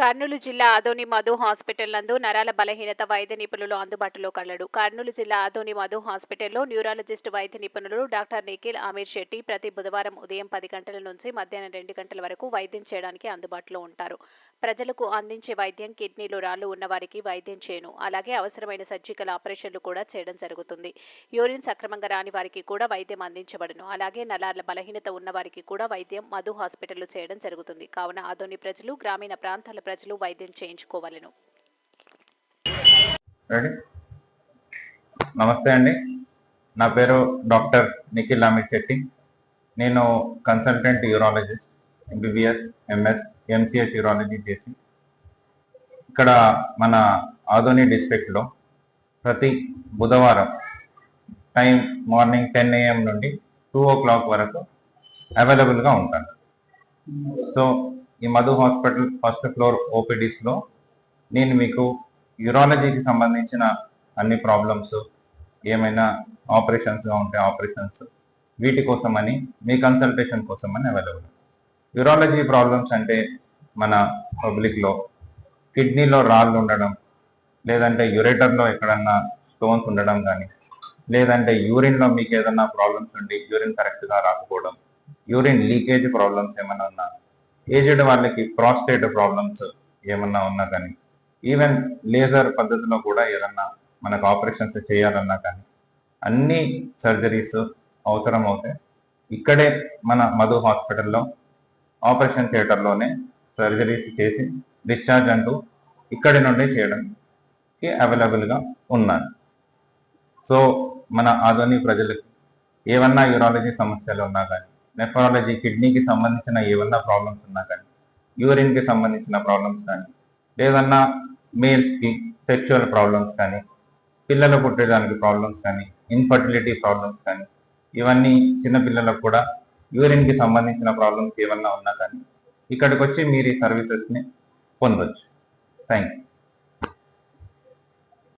కర్నూలు జిల్లా ఆదోని మధు హాస్పిటల్ నందు నరాల బలహీనత వైద్య నిపుణులు అందుబాటులో కలడు. కర్నూలు జిల్లా ఆదోని మధు హాస్పిటల్లో న్యూరాలజిస్ట్ వైద్య నిపుణులు డాక్టర్ నిఖిల్ ఆమీర్ శెట్టి ప్రతి బుధవారం ఉదయం పది గంటల నుంచి మధ్యాహ్నం రెండు గంటల వరకు వైద్యం చేయడానికి అందుబాటులో ఉంటారు. ప్రజలకు అందించే వైద్యం కిడ్నీలు రాళ్ళు ఉన్నవారికి వైద్యం చేయను. అలాగే అవసరమైన సర్జికల్ ఆపరేషన్లు కూడా చేయడం జరుగుతుంది. యూరిన్ సక్రమంగా రాని వారికి కూడా వైద్యం అందించబడును. అలాగే నరాల బలహీనత ఉన్నవారికి కూడా వైద్యం మధు హాస్పిటల్లో చేయడం జరుగుతుంది. కావున ఆదోని ప్రజలు గ్రామీణ ప్రాంతాల ప్రజలు వైద్యం చేయించుకోవాలను. నమస్తే అండి. నా పేరు డాక్టర్ నిఖిల్ అమిత్ శెట్టి. నేను consultant urologist MBBS MS MCh urology చేసి ఇక్కడ మన ఆధోని డిస్ట్రిక్ట్లో ప్రతి బుధవారం టైం మార్నింగ్ టెన్ ఏఎం నుండి టూ ఓ క్లాక్ వరకు అవైలబుల్గా ఉంటాను. సో ఈ మధు హాస్పిటల్ ఫస్ట్ ఫ్లోర్ ఓపీడీస్లో నేను మీకు యూరాలజీకి సంబంధించిన అన్ని ప్రాబ్లమ్స్ ఏమైనా ఆపరేషన్స్ ఉంటే ఆపరేషన్స్ వీటి కోసమని మీ కన్సల్టేషన్ కోసమని అవైలబుల్. యూరాలజీ ప్రాబ్లమ్స్ అంటే మన పబ్లిక్లో కిడ్నీలో రాళ్ళు ఉండడం లేదంటే యురేటర్లో ఎక్కడన్నా స్టోన్స్ ఉండడం కానీ లేదంటే యూరిన్లో మీకు ఏదన్నా ప్రాబ్లమ్స్ ఉండి యూరిన్ కరెక్ట్గా రాకపోవడం యూరిన్ లీకేజ్ ప్రాబ్లమ్స్ ఏమైనా ఉన్నా ఏజ్డ్ వాళ్ళకి ప్రాస్టేట్ ప్రాబ్లమ్స్ ఏమన్నా ఉన్నా కానీ ఈవెన్ లేజర్ పద్ధతిలో కూడా ఏదన్నా మనకు ఆపరేషన్స్ చేయాలన్నా కానీ అన్ని సర్జరీస్ అవసరం అవుతాయి ఇక్కడే మన మధు హాస్పిటల్లో ఆపరేషన్ థియేటర్లోనే సర్జరీస్ చేసి డిశ్చార్జ్ అంటూ ఇక్కడి నుండి చేయడానికి అవైలబుల్గా ఉన్నాను. సో మన ఆధునిక ప్రజలకు ఏమన్నా యూరాలజీ సమస్యలు ఉన్నా కానీ నెఫ్రాలజీ కిడ్నీకి సంబంధించిన ఏమన్నా ప్రాబ్లమ్స్ ఉన్నా కానీ యూరిన్కి సంబంధించిన ప్రాబ్లమ్స్ కానీ లేదన్నా మేల్స్కి సెక్షువల్ ప్రాబ్లమ్స్ కానీ పిల్లలు పుట్టడానికి ప్రాబ్లమ్స్ కానీ ఇన్ఫర్టిలిటీ ప్రాబ్లమ్స్ కానీ ఇవన్నీ చిన్నపిల్లలకు కూడా యూరిన్కి సంబంధించిన ప్రాబ్లమ్స్ ఏమన్నా ఉన్నా కానీ ఇక్కడికి వచ్చి మీరు ఈ సర్వీసెస్ని పొందొచ్చు. Thank you